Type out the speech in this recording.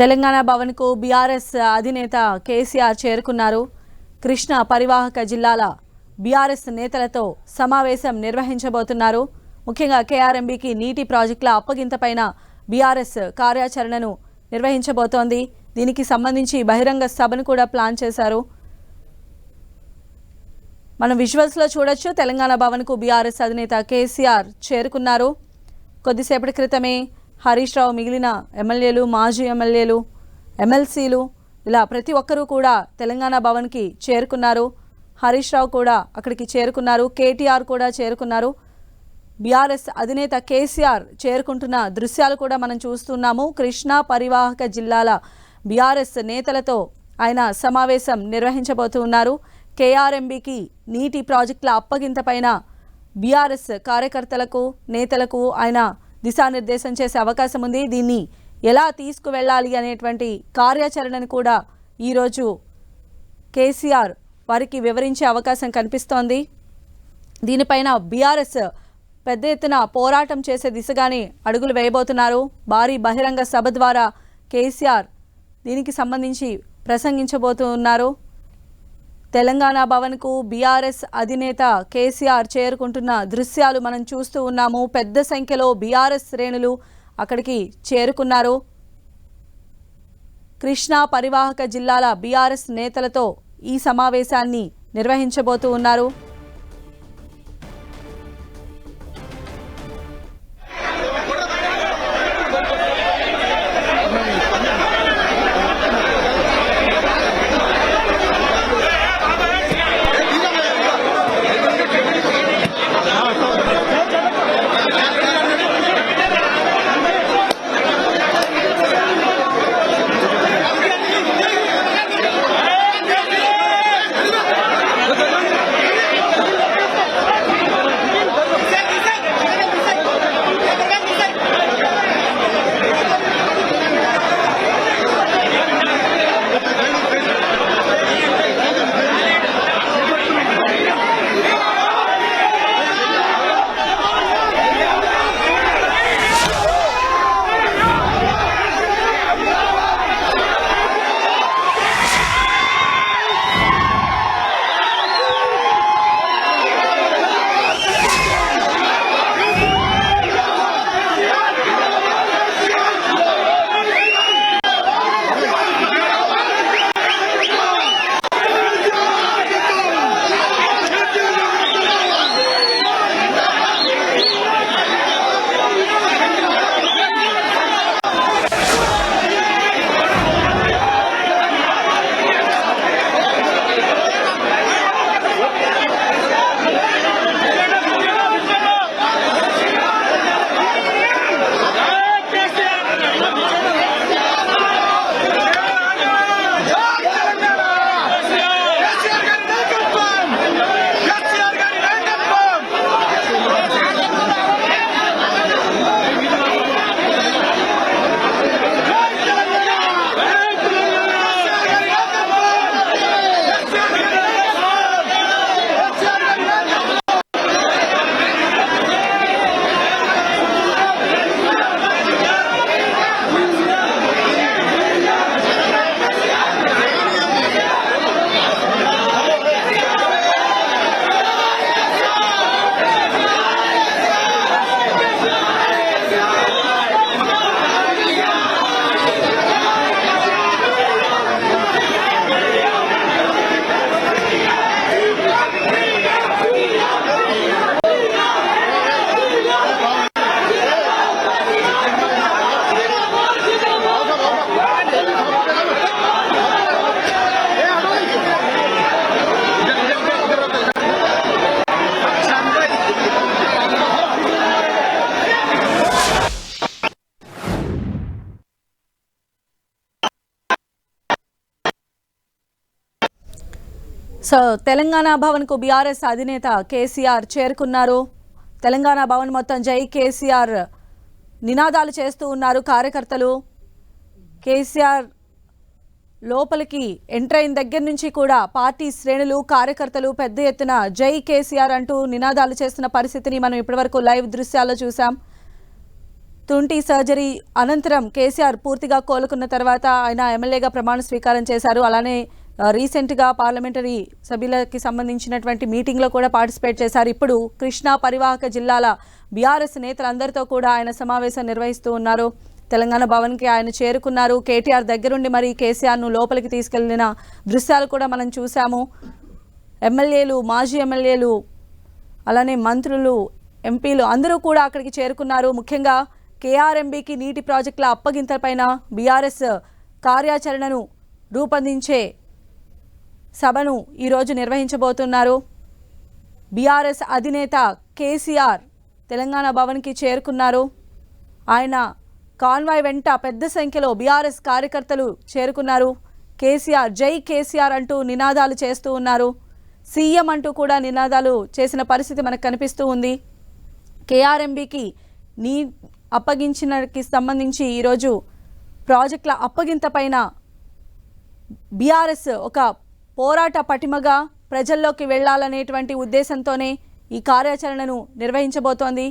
Telangana భవన్కు BRS అధినేత కేసీఆర్ చేరుకున్నారు. కృష్ణ పరివాహక జిల్లాల బీఆర్ఎస్ నేతలతో సమావేశం నిర్వహించబోతున్నారు. ముఖ్యంగా కేఆర్ఎంబీకి నీటి ప్రాజెక్టుల అప్పగింతపైన బీఆర్ఎస్ కార్యాచరణను నిర్వహించబోతోంది. దీనికి సంబంధించి బహిరంగ సభను కూడా ప్లాన్ చేశారు. మనం విజువల్స్లో చూడొచ్చు తెలంగాణ భవన్కు బీఆర్ఎస్ అధినేత కేసీఆర్ చేరుకున్నారు. కొద్దిసేపటి క్రితమే హరీష్ రావు మిగిలిన ఎమ్మెల్యేలు మాజీ ఎమ్మెల్యేలు ఎమ్మెల్సీలు ఇలా ప్రతి ఒక్కరూ కూడా తెలంగాణ భవన్కి చేరుకున్నారు. హరీష్ రావు కూడా అక్కడికి చేరుకున్నారు. కేటీఆర్ కూడా చేరుకున్నారు. బీఆర్ఎస్ అధినేత కేసీఆర్ చేరుకుంటున్న దృశ్యాలు కూడా మనం చూస్తున్నాము. కృష్ణా పరివాహక జిల్లాల బీఆర్ఎస్ నేతలతో ఆయన సమావేశం నిర్వహించబోతున్నారు కేఆర్ఎంబీకి నీటి ప్రాజెక్టుల అప్పగింతపైన బీఆర్ఎస్ కార్యకర్తలకు నేతలకు ఆయన దిశానిర్దేశం చేసే అవకాశం ఉంది. దీన్ని ఎలా తీసుకువెళ్ళాలి అనేటువంటి కార్యాచరణను కూడా ఈరోజు కేసీఆర్ వారికి వివరించే అవకాశం కనిపిస్తోంది. దీనిపైన బీఆర్ఎస్ పెద్ద ఎత్తున పోరాటం చేసే దిశగానే అడుగులు వేయబోతున్నారు. భారీ బహిరంగ సభ ద్వారా కేసీఆర్ దీనికి సంబంధించి ప్రసంగించబోతున్నారు. తెలంగాణ భవన్కు బీఆర్ఎస్ అధినేత కేసీఆర్ చేరుకుంటున్న దృశ్యాలు మనం చూస్తూ ఉన్నాము. పెద్ద సంఖ్యలో బీఆర్ఎస్ శ్రేణులు అక్కడికి చేరుకున్నారు. కృష్ణా పరివాహక జిల్లాల బీఆర్ఎస్ నేతలతో ఈ సమావేశాన్ని నిర్వహించబోతూ ఉన్నారు. సో తెలంగాణ భవన్కు బీఆర్ఎస్ అధినేత కేసీఆర్ చేరుకున్నారు. తెలంగాణ భవన్ మొత్తం జై కేసీఆర్ నినాదాలు చేస్తూ ఉన్నారు కార్యకర్తలు. కేసీఆర్ లోపలికి ఎంటర్ అయిన దగ్గర నుంచి కూడా పార్టీ శ్రేణులు కార్యకర్తలు పెద్ద ఎత్తున జై కేసీఆర్ అంటూ నినాదాలు చేస్తున్న పరిస్థితిని మనం ఇప్పటివరకు లైవ్ దృశ్యాల్లో చూసాం తుంటి సర్జరీ అనంతరం కేసీఆర్ పూర్తిగా కోలుకున్న తర్వాత ఆయన ఎమ్మెల్యేగా ప్రమాణ స్వీకారం చేశారు. అలానే రీసెంట్గా పార్లమెంటరీ సభ్యులకి సంబంధించినటువంటి మీటింగ్లో కూడా పార్టిసిపేట్ చేశారు. ఇప్పుడు కృష్ణా పరివాహక జిల్లాల బీఆర్ఎస్ నేతలందరితో కూడా ఆయన సమావేశం నిర్వహిస్తూ ఉన్నారు. తెలంగాణ భవన్కి ఆయన చేరుకున్నారు. కేటీఆర్ దగ్గరుండి మరి కేసీఆర్ను లోపలికి తీసుకెళ్ళిన దృశ్యాలు కూడా మనం చూసాము ఎమ్మెల్యేలు మాజీ ఎమ్మెల్యేలు అలానే మంత్రులు ఎంపీలు అందరూ కూడా అక్కడికి చేరుకున్నారు. ముఖ్యంగా కేఆర్ఎంబీకి నీటి ప్రాజెక్టుల అప్పగింతలపైన బీఆర్ఎస్ కార్యాచరణను రూపొందించే సభను ఈరోజు నిర్వహించబోతున్నారు. బీఆర్ఎస్ అధినేత కేసీఆర్ తెలంగాణ భవన్కి చేరుకున్నారు. ఆయన కాన్వాయ్ వెంట పెద్ద సంఖ్యలో బీఆర్ఎస్ కార్యకర్తలు చేరుకున్నారు. కేసీఆర్ జై కేసీఆర్ అంటూ నినాదాలు చేస్తూ ఉన్నారు. సీఎం అంటూ కూడా నినాదాలు చేసిన పరిస్థితి మనకు కనిపిస్తూ ఉంది. కేఆర్ఎంబికి నీ అప్పగించినకి సంబంధించి ఈరోజు ప్రాజెక్టుల అప్పగింత పైన బీఆర్ఎస్ ఒక పోరాట పటిమగా ప్రజల్లోకి వెళ్ళాలనేటువంటి ఉద్దేశంతోనే ఈ కార్యాచరణను నిర్వహించబోతోంది.